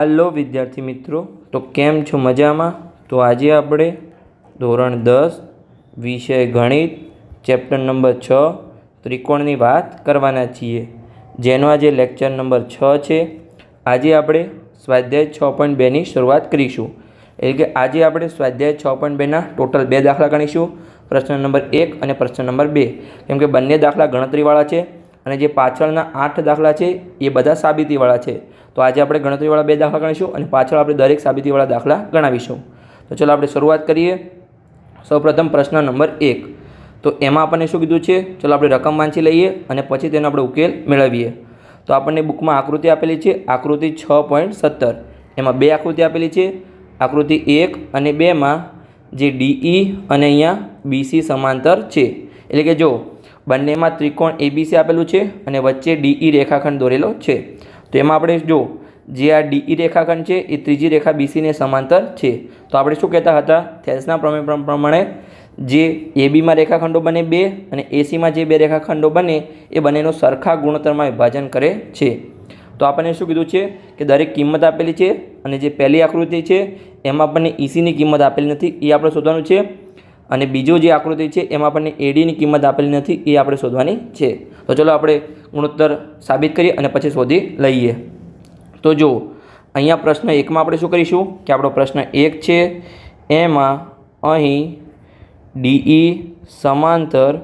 Hello વિદ્યાર્થી મિત્રો, તો કેમ છો મજામાં? તો આજે આપણે ધોરણ દસ, વિષય ગણિત, ચેપ્ટર નંબર છ, ત્રિકોણની વાત કરવાના છીએ. જેનો આજે લેક્ચર નંબર છ છે. આજે આપણે સ્વાધ્યાય છ પોઈન્ટ બેની શરૂઆત કરીશું. એટલે કે આજે આપણે સ્વાધ્યાય છ પોઈન્ટ બેના ટોટલ બે દાખલા ગણીશું. પ્રશ્ન નંબર એક અને પ્રશ્ન નંબર બે. કેમ કે બંને દાખલા ગણતરીવાળા છે અને જે પાછળના આઠ દાખલા છે એ બધા સાબિતીવાળા છે. તો આજે આપણે ગણતરીવાળા બે દાખલા ગણીશું અને પાછળ આપણે દરેક સાબિતીવાળા દાખલા ગણાવીશું. તો ચલો આપણે શરૂઆત કરીએ. સૌપ્રથમ પ્રશ્ન નંબર એક. તો એમાં આપણને શું કીધું છે? ચલો આપણે રકમ વાંચી લઈએ અને પછી તેનો આપણે ઉકેલ મેળવીએ. તો આપણને બુકમાં આકૃતિ આપેલી છે. આકૃતિ છ પોઈન્ટ સત્તર. એમાં બે આકૃતિ આપેલી છે. આકૃતિ એક અને બેમાં જે ડીઈ અને અહીંયા બીસી સમાંતર છે. એટલે કે જો બંનેમાં ત્રિકોણ એબીસી આપેલું છે અને વચ્ચે ડીઈ રેખાખંડ દોરેલો છે. તો એમાં આપણે જો જે આ ડીઈ રેખાખંડ છે, એ ત્રીજી રેખા બીસીને સમાંતર છે. તો આપણે શું કહેતા હતા? થેલ્સના પ્રમેય પ્ર- પ્રમાણે જે એબીમાં રેખાખંડો બને બે અને એસીમાં જે બે રેખાખંડો બને, એ બંનેનો સરખા ગુણોત્તરમાં વિભાજન કરે છે. તો આપણને શું કીધું છે કે દરેક કિંમત આપેલી છે અને જે પહેલી આકૃતિ છે, એમાં આપણને ઈસીની કિંમત આપેલી નથી. એ આપણે શોધવાનું છે અને બીજો જે આકૃતિ છે એમાં આપણને એડીની કિંમત આપેલી નથી, એ આપણે શોધવાની છે. તો ચલો આપણે ગુણોત્તર સાબિત કરીએ અને પછી શોધી લઈએ. તો જો અહીંયા પ્રશ્ન એકમાં આપણે શું કરીશું? કે આપણો પ્રશ્ન એક છે, એમાં અહીં ડીઈ સમાંતર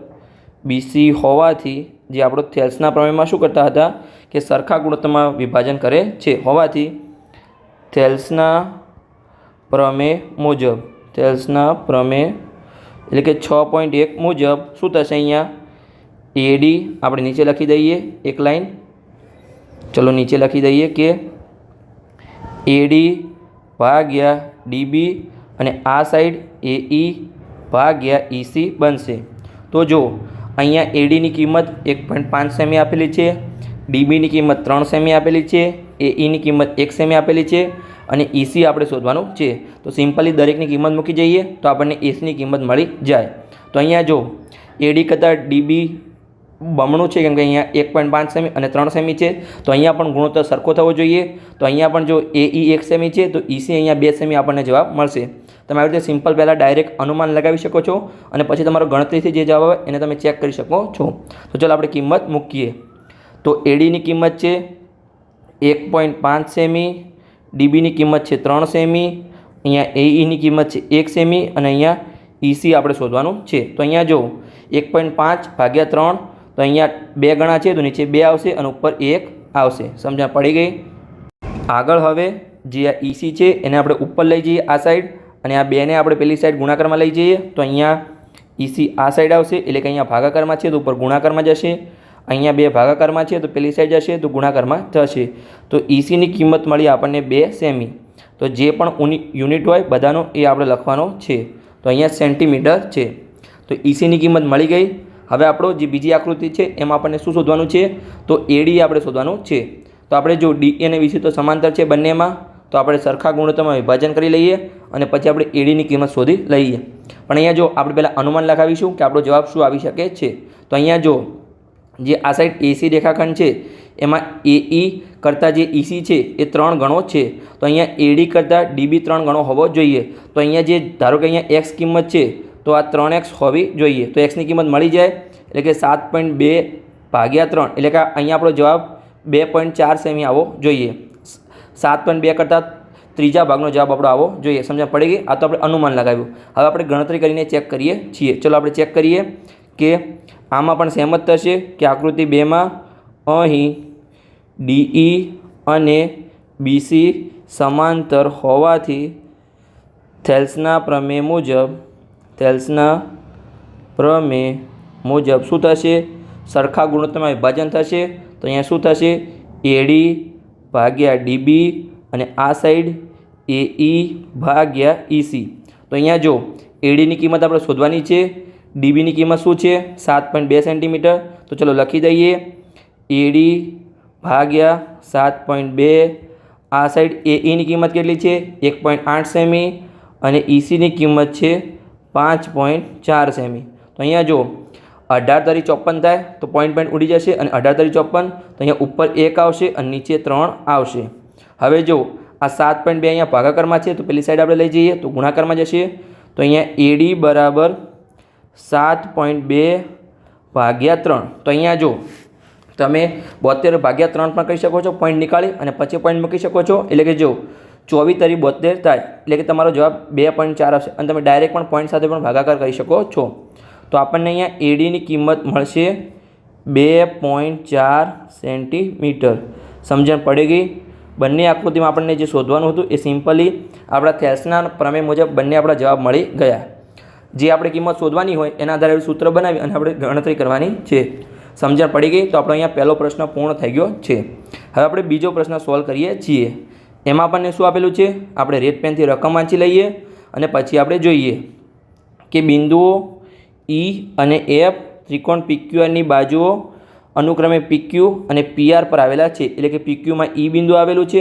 બીસી હોવાથી જે આપણો થેલ્સના પ્રમેયમાં શું કરતા હતા? કે સરખા ગુણોત્તરમાં વિભાજન કરે છે. હોવાથી થેલ્સના પ્રમેય મુજબ, થેલ્સના પ્રમેય એટલે કે છ પોઈન્ટ એક મુજબ શું થશે અહીંયા? એડી આપણે નીચે લખી દઈએ એક લાઈન ચલો નીચે લખી દઈએ કે એડી ભાગ્યા ડીબી અને આ સાઈડ એઈ ભાગ્યા ઈસી બનશે. તો જો અહીંયા એડીની કિંમત એક પોઈન્ટ પાંચ સેમી આપેલી છે ડીબીની કિંમત ત્રણ સેમી આપેલી છે એઈની કિંમત એક સેમી આપેલી છે અને એસી આપણે શોધવાનું છે. તો સિમ્પલી દરેકની કિંમત મૂકી જઈએ તો આપણને એસીની કિંમત મળી જાય. તો અહીંયા જો એડી કરતાં ડીબી બમણું છે, કેમ કે અહીંયા એક પોઈન્ટ પાંચ સેમી અને ત્રણ સેમી છે. તો અહીંયા પણ ગુણોત્તર સરખો થવો જોઈએ. તો અહીંયા પણ જો એઈ એક સેમી છે, તો ઈસી અહીંયા બે સેમી આપણને જવાબ મળશે. તમે આવી રીતે સિમ્પલ પહેલાં ડાયરેક્ટ અનુમાન લગાવી શકો છો અને પછી તમારો ગણતરીથી જે જવાબ આવે એને તમે ચેક કરી શકો છો. તો ચાલો આપણે કિંમત મૂકીએ. તો એડીની કિંમત છે, એક પોઈન્ટ પાંચ સેમી ડીબીની કિંમત છે ત્રણ સેમી, અહીંયા એઈની કિંમત છે એક સેમી અને અહીંયા ઈસી આપણે શોધવાનું છે. તો અહીંયા જો એક પોઈન્ટ પાંચ ભાગ્યા ત્રણ, તો અહીંયા બે ગણા છે, તો નીચે બે આવશે અને ઉપર એક આવશે. સમજણ પડી ગઈ? આગળ હવે જે આ ઈસી છે, એને આપણે ઉપર લઈ જઈએ આ સાઈડ અને આ બેને આપણે પેલી સાઈડ ગુણાકારમાં લઈ જઈએ. તો અહીંયા ઈસી આ સાઈડ આવશે, એટલે કે અહીંયા ભાગાકારમાં છે, તો ઉપર ગુણાકારમાં જશે. અહીંયા બે ભાગાકારમાં છે, તો પેલી સાઈડ જશે, તો ગુણાકારમાં થશે. તો ઈસીની કિંમત મળી આપણને બે સેમી તો જે પણ યુનિટ હોય, બધાનો એ આપણે લખવાનો છે. તો અહીંયા સેન્ટીમીટર છે. તો ઈસીની કિંમત મળી ગઈ. હવે આપણો જે બીજી આકૃતિ છે, એમાં આપણને શું શોધવાનું છે? તો એડી આપણે શોધવાનું છે. તો આપણે જો ડી અને વીસી તો સમાંતર છે બંનેમાં, તો આપણે સરખા ગુણોત્તરમાં વિભાજન કરી લઈએ અને પછી આપણે એડીની કિંમત શોધી લઈએ. પણ અહીંયા જો આપણે પહેલાં અનુમાન લખાવીશું કે આપણો જવાબ શું આવી શકે છે. તો અહીંયા જો જે આ સાઈડ એસી રેખાખંડ છે, એમાં એઈ કરતાં જે ઈસી છે, એ ત્રણ ગણો છે. તો અહીંયા એડી કરતાં ડીબી ત્રણ ગણો હોવો જોઈએ. તો અહીંયા જે, ધારો કે અહીંયા એક્સ કિંમત છે, તો આ ત્રણ એક્સ હોવી જોઈએ. તો એક્સની કિંમત મળી જાય, એટલે કે સાત પોઈન્ટ બે ભાગ્યા ત્રણ, એટલે કે અહીંયા આપણો જવાબ બે પોઈન્ટ ચાર સેમી આવવો જોઈએ. સાત પોઈન્ટ બે કરતાં ત્રીજા ભાગનો જવાબ આપણો આવવો જોઈએ. સમજણ પડી ગઈ? આ તો આપણે અનુમાન લગાવ્યું. હવે આપણે ગણતરી કરીને ચેક કરીએ છીએ. ચલો આપણે ચેક કરીએ કે આમાં પણ સહેમત થશે કે આકૃતિ બેમાં અહીં ડીઈ અને બીસી સમાંતર હોવાથી થેલ્સના પ્રમેય મુજબ, થેલ્સના પ્રમેય મુજબ શું થશે? સરખા ગુણોત્તરમાં વિભાજન થશે. તો અહીંયા શું થશે? એડી ભાગ્યા ડીબી અને આ સાઈડ એ ભાગ્યા ઈસી. તો અહીંયા જો એડીની કિંમત આપણે શોધવાની છે ડીબીની કિંમત શું છે? સાત પોઈન્ટ બે સેન્ટીમીટર. તો ચલો લખી દઈએ. એડી ભાગ્યા સાત પોઈન્ટ બે. આ સાઈડ એ ઈની કિંમત કેટલી છે? એક પોઈન્ટ આઠ સેમી. અને ઈસીની કિંમત છે પાંચ પોઈન્ટ ચાર સેમી. તો અહીંયા જો અઢાર તરી ચોપન થાય તો પોઈન્ટ પોઈન્ટ ઉડી જશે અને અઢાર તરી ચોપન. તો અહીંયા ઉપર એક આવશે અને નીચે ત્રણ આવશે. હવે જો આ સાત પોઈન્ટ બે અહીંયા ભાગાકારમાં છે તો પેલી સાઈડ આપણે લઈ જઈએ તો ગુણાકારમાં જશે. તો અહીંયા એડી બરાબર સાત પોઈન્ટ બે ભાગ્યા ત્રણ. તો અહીંયા જો તમે બોતેર ભાગ્યા ત્રણ પણ કરી શકો છો પોઈન્ટ નીકાળી અને પછી પોઈન્ટ મૂકી શકો છો. એટલે કે જો ચોવીસ તરી બોતેર થાય, એટલે કે તમારો જવાબ બે પોઈન્ટ ચાર આવશે. અને તમે ડાયરેક્ટ પણ પોઈન્ટ સાથે પણ ભાગાકાર કરી શકો છો. તો આપણને અહીંયા એડીની કિંમત મળશે બે પોઈન્ટ ચાર સેન્ટીમીટર. સમજણ પડી ગઈ? બંને આકૃતિમાં આપણને જે શોધવાનું હતું એ સિમ્પલી આપણા થેલ્સના પ્રમેય મુજબ બંને આપણા જવાબ મળી ગયા. જે આપણે કિંમત શોધવાની હોય, એના આધારે સૂત્ર બનાવી અને આપણે ગણતરી કરવાની છે. સમજણ પડી ગઈ તો આપણો અહીંયા પહેલો પ્રશ્ન પૂર્ણ થઈ ગયો છે. હવે આપણે બીજો પ્રશ્ન સોલ્વ કરીએ છીએ. એમાં આપણને શું આપેલું છે? આપણે રેડ પેનથી રકમ વાંચી લઈએ અને પછી આપણે જોઈએ કે બિંદુઓ ઈ અને એફ ત્રિકોણ પીક્યુઆરની બાજુઓ અનુક્રમે પીક્યુ અને પીઆર પર આવેલા છે. એટલે કે પીક્યુમાં ઈ બિંદુ આવેલું છે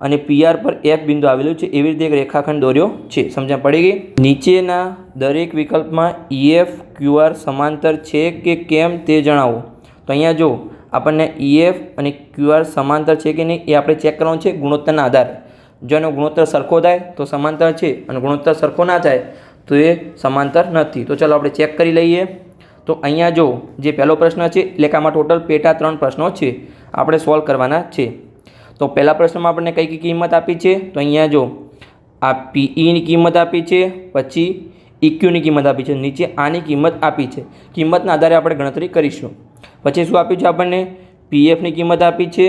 અને પીઆર પર એફ બિંદુ આવેલું છે. એવી રીતે એક રેખાખંડ દોર્યો છે. સમજણ પડી ગઈ? નીચેના દરેક વિકલ્પમાં ઈએફ ક્યુઆર સમાંતર છે કે કેમ તે જણાવો. તો અહીંયા જો આપણને ઈએફ અને ક્યુઆર સમાંતર છે કે નહીં એ આપણે ચેક કરવાનું છે ગુણોત્તરના આધારે. જો એનો ગુણોત્તર સરખો થાય તો સમાંતર છે અને ગુણોત્તર સરખો ના થાય તો એ સમાંતર નથી. તો ચાલો આપણે ચેક કરી લઈએ. તો અહીંયા જો જે પહેલો પ્રશ્ન છે, એટલે કે આમાં ટોટલ પેટા ત્રણ પ્રશ્નો છે, આપણે સોલ્વ કરવાના છે. તો પહેલા પ્રશ્નમાં આપણને કઈ કઈ કિંમત આપી છે? તો અહીંયા જો આ પીઈની કિંમત આપી છે, પછી ઇક્યુની કિંમત આપી છે, નીચે આની કિંમત આપી છે. કિંમતના આધારે આપણે ગણતરી કરીશું. પછી શું આપ્યું છે આપણને? પીએફની કિંમત આપી છે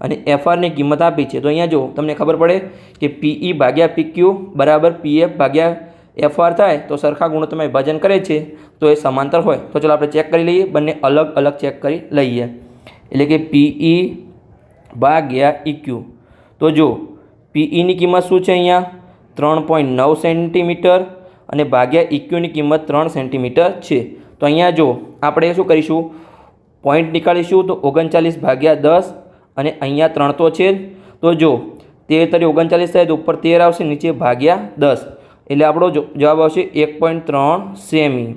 અને એફઆરની કિંમત આપી છે. તો અહીંયા જો તમને ખબર પડે કે પીઈ ભાગ્યા પીક્યુ બરાબર પીએફ ભાગ્યા એફઆર થાય તો સરખા ગુણોત્તરમાં વિભાજન કરે છે, તો એ સમાંતર હોય. તો ચાલો આપણે ચેક કરી લઈએ, બંને અલગ અલગ ચેક કરી લઈએ. એટલે કે પીઈ ભાગ્યા ઇક્યુ. તો જો પીઈની કિંમત શું છે અહીંયા? ત્રણ પોઈન્ટ નવ સેન્ટીમીટર અને ભાગ્યા ઇક્યુની કિંમત ત્રણ સેન્ટીમીટર છે. તો અહીંયા જો આપણે શું કરીશું? પોઈન્ટ નીકાળીશું તો ઓગણચાલીસ ભાગ્યા દસ અને અહીંયા ત્રણ તો છે તો જો તેર તરી ઓગણચાલીસ થાય તો ઉપર તેર આવશે, નીચે ભાગ્યા દસ. એટલે આપણો જવાબ આવશે એક પોઈન્ટ ત્રણ સેમી.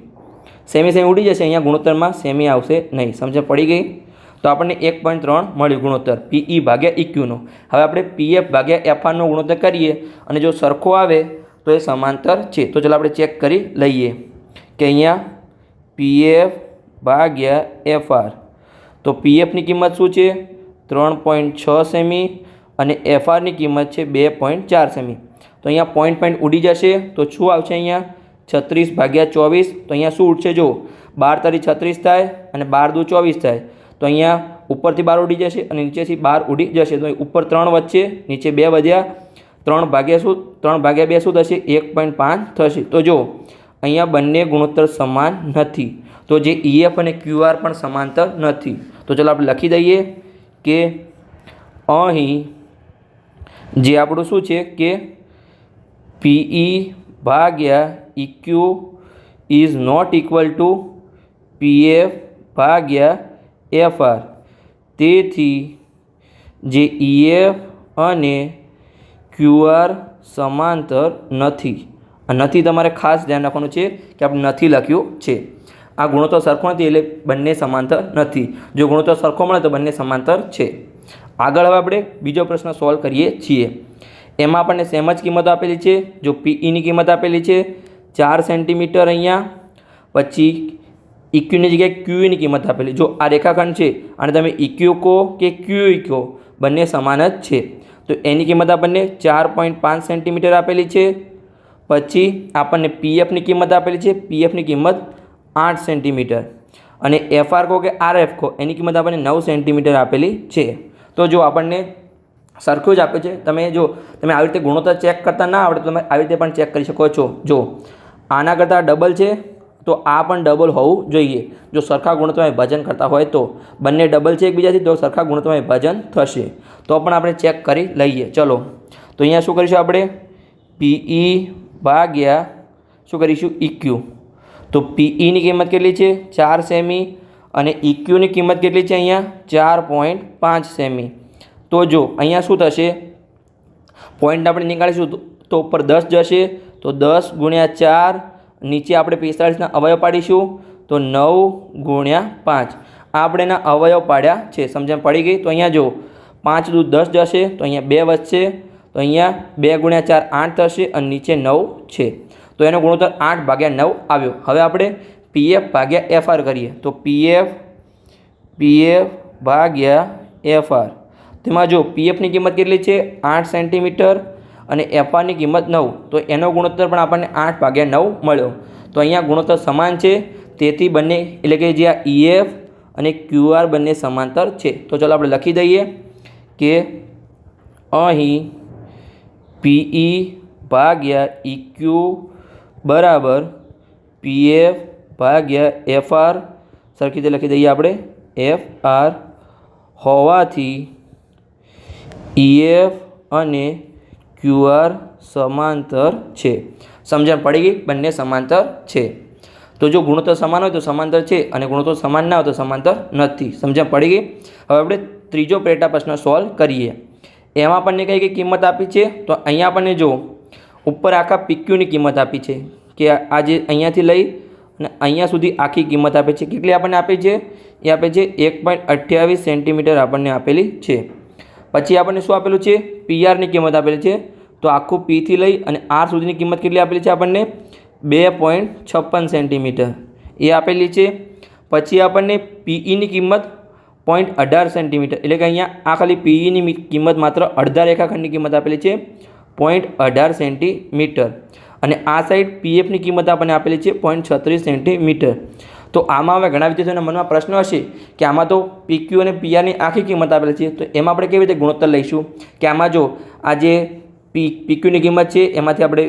સેમી સેમી ઉડી જશે, અહીંયા ગુણોત્તરમાં સેમી આવશે નહીં. સમજ પડી ગઈ? તો આપણને એક પોઈન્ટ ત્રણ મળ્યું ગુણોત્તર. પીઈ ભાગ્યા ઇક્યુનો હવે આપણે પીએફ ભાગ્યા એફઆરનો ગુણોત્તર કરીએ અને જો સરખો આવે તો એ સમાંતર છે. તો ચાલો આપણે ચેક કરી લઈએ કે અહીંયા પીએફ ભાગ્યા એફઆર તો પીએફની કિંમત શું છે? ત્રણ પોઈન્ટ છ સેમી અને એફઆરની કિંમત છે બે પોઈન્ટ ચાર સેમી. તો અહીંયા પોઈન્ટ પોઈન્ટ ઉડી જશે. તો શું આવશે અહીંયા? છત્રીસ ભાગ્યા ચોવીસ. તો અહીંયા શું ઉડશે? જો બાર તારી છત્રીસ થાય અને બાર દુ ચોવીસ થાય. તો અહીંયા ઉપરથી બાર ઉડી જશે અને નીચેથી બાર ઉડી જશે. તો ઉપર ત્રણ વચ્ચે, નીચે બે વધ્યા. ત્રણ ભાગ્યા શું? ત્રણ ભાગ્યા બે શું થશે? એક પોઈન્ટ પાંચ થશે. તો જો અહીંયા બંને ગુણોત્તર સમાન નથી. તો જે ઈએફ અને ક્યુઆર પણ સમાંતર નથી. તો ચાલો આપણે લખી દઈએ કે અહીં જે આપણું શું છે કે પીઈ ભાગ્યા EQ is not equal to PF ભાગ્યા એફઆર તેથી જે ઈએફ અને ક્યુઆર સમાંતર નથી. નથી તમારે ખાસ ધ્યાન રાખવાનું છે કે આપણે નથી લખ્યું છે. આ ગુણોત્તર સરખો નથી એટલે બંને સમાંતર નથી. જો ગુણોત્તર સરખો મળે તો બંને સમાંતર છે. આગળ હવે આપણે બીજો પ્રશ્ન સોલ્વ કરીએ છીએ. એમાં આપણને સેમ જ કિંમતો આપેલી છે. જો પીઈની કિંમત આપેલી છે, ચાર સેન્ટીમીટર અહીંયા, પછી ઇક્યુની જગ્યાએ ક્યુની કિંમત આપેલી. જો આ રેખાખંડ છે અને તમે ઇક્યુ કહો કે ક્યુ કહો, બંને સમાન જ છે. તો એની કિંમત આપણને ચાર પોઈન્ટ પાંચ સેન્ટીમીટર આપેલી છે. પછી આપણને પીએફની કિંમત આપેલી છે. પીએફની કિંમત આઠ સેન્ટીમીટર. અને એફઆર કહો કે આરએફ કહો, એની કિંમત આપણને નવ સેન્ટીમીટર આપેલી છે. તો જો આપણને સરખું જ આપે છે. તમે જો, તમે આવી રીતે ગુણોત્તર ચેક કરતા ના આવડે તો તમે આવી રીતે પણ ચેક કરી શકો છો. જો, આના કરતાં ડબલ છે. તો આ પણ ડબલ હોવું જોઈએ. જો સરખા ગુણોત્તરમાં વિભાજન કરતા હોય તો બંને ડબલ છે એકબીજાથી, તો સરખા ગુણોત્તરમાં વિભાજન થશે. તો પણ આપણે ચેક કરી લઈએ. ચલો. તો અહીંયા શું કરીશું આપણે? પીઈ ભાગ્યા, શું કરીશું? ઇક્યુ તો પીઈની કિંમત કેટલી છે? ચાર સેમી અને ઇક્યુની કિંમત કેટલી છે અહીંયા? ચાર પોઈન્ટ પાંચ સેમી. તો જો, અહીંયા શું થશે? પોઈન્ટ આપણે નીકાળીશું તો ઉપર દસ જશે. તો દસ ગુણ્યા ચાર નીચે આપણે પિસ્તાળીસના અવયવ પાડીશું, તો નવ ગુણ્યા પાંચ. આ આપણે એના અવયવ પાડ્યા છે સમજણ પડી ગઈ? તો અહીંયા જો પાંચ દૂધ દસ જશે, તો અહીંયા બે વધશે, તો અહીંયા બે ગુણ્યા ચાર આઠ થશે અને નીચે નવ છે. તો એનો ગુણોત્તર આઠ ભાગ્યા નવ આવ્યો. હવે આપણે પીએફ ભાગ્યા એફઆર કરીએ. તો પીએફ પીએફ ભાગ્યા એફઆર. તેમાં જો પીએફની કિંમત કેટલી છે? આઠ સેન્ટીમીટર અને એફઆરની કિંમત નવ. તો એનો ગુણોત્તર પણ આપણને આઠ ભાગ્યા નવ મળ્યો. તો અહીંયા ગુણોત્તર સમાન છે. તેથી બંને, એટલે કે જે આ ઈએફ અને ક્યુઆર બંને સમાંતર છે. તો ચાલો આપણે લખી દઈએ કે અહીં પીઈ ભાગ્યા ઇક્યુ બરાબર પીએફ ભાગ્યા એફઆર સરખી રીતે લખી દઈએ આપણે. એફ આર હોવાથી ઈએફ અને ક્યુઆર સમાંતર છે. સમજણ પડી ગઈ? બંને સમાંતર છે. તો જો ગુણોત્તર સમાન હોય તો સમાંતર છે અને ગુણોત્તર સમાન ના હોય તો સમાંતર નથી. સમજણ પડી ગઈ? હવે આપણે ત્રીજો પેટા પ્રશ્ન સોલ્વ કરીએ. એમાં આપણને કઈ કઈ કિંમત આપી છે? તો અહીંયા આપણને જો ઉપર આખા પીક્યુની કિંમત આપી છે. કે આ જે અહીંયાથી લઈ અને અહીંયા સુધી આખી કિંમત આપે છે. કેટલી આપણને આપી છે? એ આપે છે એક પોઈન્ટ અઠ્યાવીસ સેન્ટીમીટર આપણને આપેલી છે. પછી આપણને શું આપેલું છે? પીઆરની કિંમત આપેલી છે. તો આખું પીથી લઈ અને આર સુધીની કિંમત કેટલી આપેલી છે આપણને? બે પોઈન્ટ છપ્પન સેન્ટીમીટર. એ આપેલી છે. પછી આપણને પીઈની કિંમત પોઈન્ટ અઢાર સેન્ટીમીટર. એટલે કે અહીંયા આ ખાલી પીઈની કિંમત માત્ર અડધા રેખાખંડની કિંમત આપેલી છે. પોઈન્ટ અઢાર સેન્ટીમીટર. અને આ સાઈડ પીએફની કિંમત આપણને આપેલી છે પોઈન્ટ છત્રીસ સેન્ટીમીટર. તો આમાં હવે ઘણા વિદ્યાર્થીઓના મનમાં પ્રશ્ન હશે કે આમાં તો પીક્યુ અને પીઆરની આખી કિંમત આપેલી છે, તો એમાં આપણે કેવી રીતે ગુણોત્તર લઈશું? કે આમાં જો આ જે પી પીક્યુની કિંમત છે, એમાંથી આપણે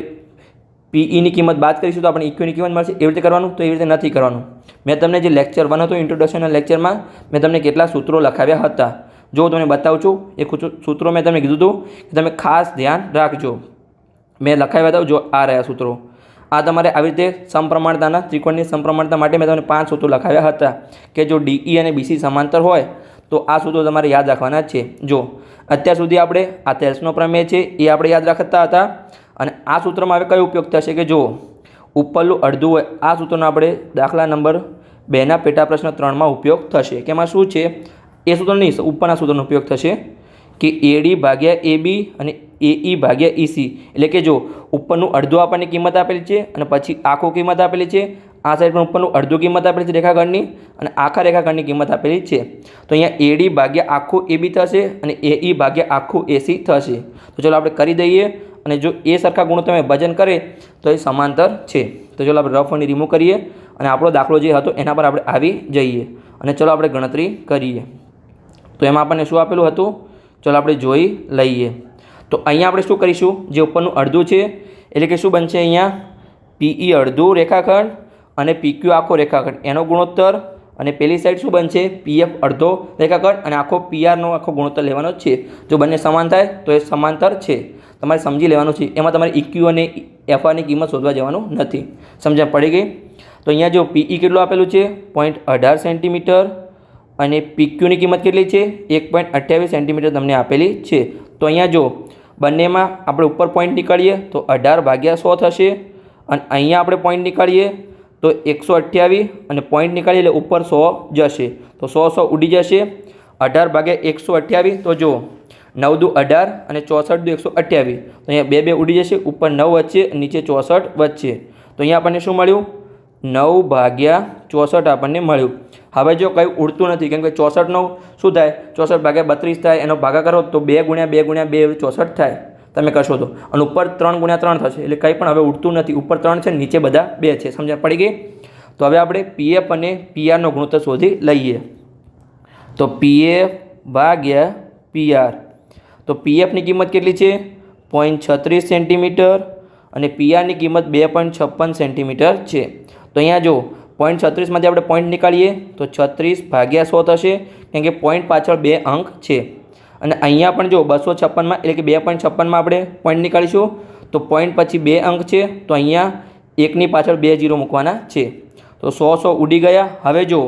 પીઈની કિંમત બાદ કરીશું, તો આપણે ઇક્યુની કિંમત મળશે. એવી રીતે કરવાનું? તો એવી રીતે નથી કરવાનું. મેં તમને જે લેક્ચર વન હતો ઇન્ટ્રોડક્શનના લેક્ચરમાં મેં તમને કેટલા સૂત્રો લખાવ્યા હતા. જો હું તમને બતાવું છું એ સૂત્રો મેં તમને કીધું હતું કે તમે ખાસ ધ્યાન રાખજો. મેં લખાવ્યા હતા, જો આ રહ્યા સૂત્રો. આ તમારે આવી રીતે સમપ્રમાણતાના, ત્રિકોણની સમપ્રમાણતા માટે મેં તમને પાંચ સૂત્રો લખાવ્યા હતા કે જો ડીઈ અને બીસી સમાંતર હોય, તો આ સૂત્રો તમારે યાદ રાખવાના છે. જો અત્યાર સુધી આપણે આ તેલ્સનો પ્રમેય છે, એ આપણે યાદ રાખતા હતા. અને આ સૂત્રમાં હવે કયો ઉપયોગ થશે કે જો ઉપરનું અડધું હોય, આ સૂત્રનો આપણે દાખલા નંબર બેના પેટા પ્રશ્ન ત્રણમાં ઉપયોગ થશે. કે એમાં શું છે? એ સૂત્ર નહીં ઉપરના સૂત્રનો ઉપયોગ થશે. કે એડી ભાગ્યા એ બી અને એઈ ભાગ્યા ઈસી એટલે કે જો ઉપરનું અડધું આપણને કિંમત આપેલી છે અને પછી આખું કિંમત આપેલી છે, આ સાઈડ પણ ઉપરનું અડધું કિંમત આપેલી છે રેખાખંડની અને આખા રેખાખંડની કિંમત આપેલી છે. તો અહીંયા એડી ભાગ્યા આખું એ બી થશે અને એઈ ભાગ્યા આખું એસી થશે. તો ચલો આપણે કરી દઈએ અને જો એ સરખા ગુણો તમે ભજન કરે તો એ સમાંતર છે. તો ચલો આપણે રફ અને રિમૂવ કરીએ અને આપણો દાખલો જે હતો એના પર આપણે આવી જઈએ. અને ચલો આપણે ગણતરી કરીએ. તો એમાં આપણને શું આપેલું હતું? ચલો આપણે જોઈ લઈએ. તો અહીંયા આપણે શું કરીશું? જે ઉપરનું અડધું છે, એટલે કે શું બનશે અહીંયા? પીઈ અડધું રેખાખંડ અને પીક્યુ આખો રેખાખંડ. એનો ગુણોત્તર અને પેલી સાઈડ શું બનશે? પીએફ અડધો રેખાખંડ અને આખો પીઆરનો આખો ગુણોત્તર લેવાનો છે. જો બંને સમાન થાય, તો એ સમાંતર છે. તમારે સમજી લેવાનું છે. એમાં તમારે ઇક્યુ અને એફઆરની કિંમત શોધવા જવાનું નથી. સમજણ પડી ગઈ? તો અહીંયા જો પીઈ કેટલું આપેલું છે? પોઈન્ટ અઢાર સેન્ટીમીટર અને પીક્યુની કિંમત કેટલી છે? એક પોઈન્ટ અઠ્યાવીસ સેન્ટીમીટર તમને આપેલી છે. તો અહીંયા જો બંનેમાં આપણે ઉપર પોઈન્ટ નીકાળીએ તો અઢાર ભાગ્યા સો થશે અને અહીંયા આપણે પોઈન્ટ નીકાળીએ તો એકસો અઠ્યાવીસ અને પોઈન્ટ નીકાળી એટલે ઉપર સો જશે. તો સો સો ઉડી જશે. અઢાર ભાગ્યા એકસો અઠ્યાવીસ તો જો નવ દુ અઢાર અને ચોસઠ દુ એકસો અઠ્યાવીસ. તો અહીંયા બે બે ઉડી જશે. ઉપર નવ વચ્ચે, નીચે ચોસઠ વચ્ચે. તો અહીંયા આપણને શું મળ્યું? નવ ભાગ્યા ચોસઠ આપણને મળ્યું. હવે જો કંઈ ઉડતું નથી, કેમ કે ચોસઠનો શું થાય? ચોસઠ ભાગ્યા બત્રીસ થાય, એનો ભાગા કરો તો બે ગુણ્યા બે ગુણ્યા બે ચોસઠ થાય. તમે કરશો તો. અને ઉપર ત્રણ ગુણ્યા ત્રણ થશે, એટલે કંઈ પણ હવે ઉડતું નથી. ઉપર ત્રણ છે નીચે બધા બે છે. સમજણ પડી ગઈ? તો હવે આપણે પીએફ અને પીઆરનો ગુણોત્તર શોધી લઈએ. તો પીએફ ભાગ્યા પીઆર. તો પીએફની કિંમત કેટલી છે? પોઈન્ટ છત્રીસ સેન્ટીમીટર અને પીઆરની કિંમત બે પોઈન્ટ છપ્પન સેન્ટીમીટર છે. તો અહીંયા જો પોઈન્ટ છત્રીસમાંથી આપણે પોઈન્ટ નીકાળીએ, તો છત્રીસ ભાગ્યા સો થશે, કેમ કે પોઈન્ટ પાછળ બે અંક છે. અને અહીંયા પણ જો બસો છપ્પનમાં, એટલે કે બે પોઈન્ટ છપ્પનમાં આપણે પોઈન્ટ નીકાળીશું, તો પોઈન્ટ પછી બે અંક છે, તો અહીંયા એકની પાછળ બે જીરો મૂકવાના છે. તો સો સો ઉડી ગયા. હવે જો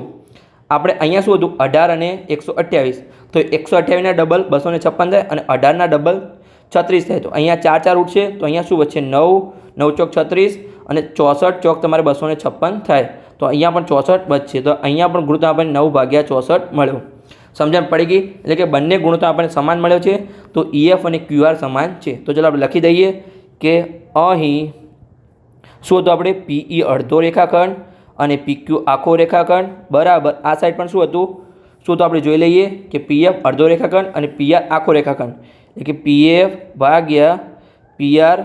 આપણે અહીંયા શું હતું? અઢાર અને એકસો અઠ્યાવીસ. તો એકસો અઠ્યાવીસના ડબલ બસો ને છપ્પન થાય અને અઢારના ડબલ છત્રીસ થાય. તો અહીંયા ચાર ચાર ઉઠશે તો અહીંયા શું વચ્ચે નવ. નવ ચોક છત્રીસ. અને ચોસઠ ચોક તમારે બસો ને છપ્પન થાય. તો અહીંયા પણ ચોસઠ બચશે તો અહીંયા પણ ગુણતા આપણને નવ ભાગ્યા ચોસઠ મળ્યો. સમજણ પડી ગઈ? એટલે કે બંને ગુણોત્તર આપણને સમાન મળ્યો છે. તો ઈએફ અને ક્યુઆર સમાન છે. તો ચાલો આપણે લખી દઈએ કે અહીં શું હતું આપણે? પીઈ અડધો રેખાખંડ અને પીક્યુ આખો રેખાખંડ. બરાબર. આ સાઈડ પણ શું હતું? શું તો આપણે જોઈ લઈએ કે પીએફ અડધો રેખાખંડ અને પીઆર આખો રેખાખંડ. એટલે કે પીએફ ભાગ્યા પીઆર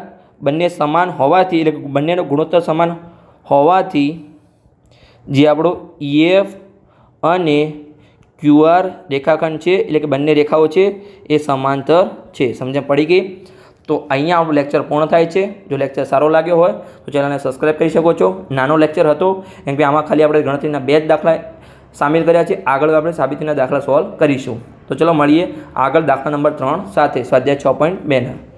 બંને સમાન હોવાથી, એટલે બંનેનો ગુણોત્તર સમાન હોવાથી, જે આપણો ઈએફ અને ક્યુઆર રેખાખંડ છે, એટલે કે બંને રેખાઓ છે, એ સમાંતર છે. સમજણ પડી ગઈ? તો અહીંયા આપણું લેક્ચર પૂર્ણ થાય છે. જો લેક્ચર સારો લાગ્યો હોય, તો ચેનલને સબસ્ક્રાઈબ કરી શકો છો. નાનો લેક્ચર હતો, કેમ કે આમાં ખાલી આપણે ગણતરીના બે જ દાખલા સામેલ કર્યા છે. આગળ આપણે સાબિતીના દાખલા સોલ્વ કરીશું. તો ચલો મળીએ આગળ દાખલા નંબર ત્રણ સાથે. સ્વાધ્યાય છ પોઈન્ટ બેના.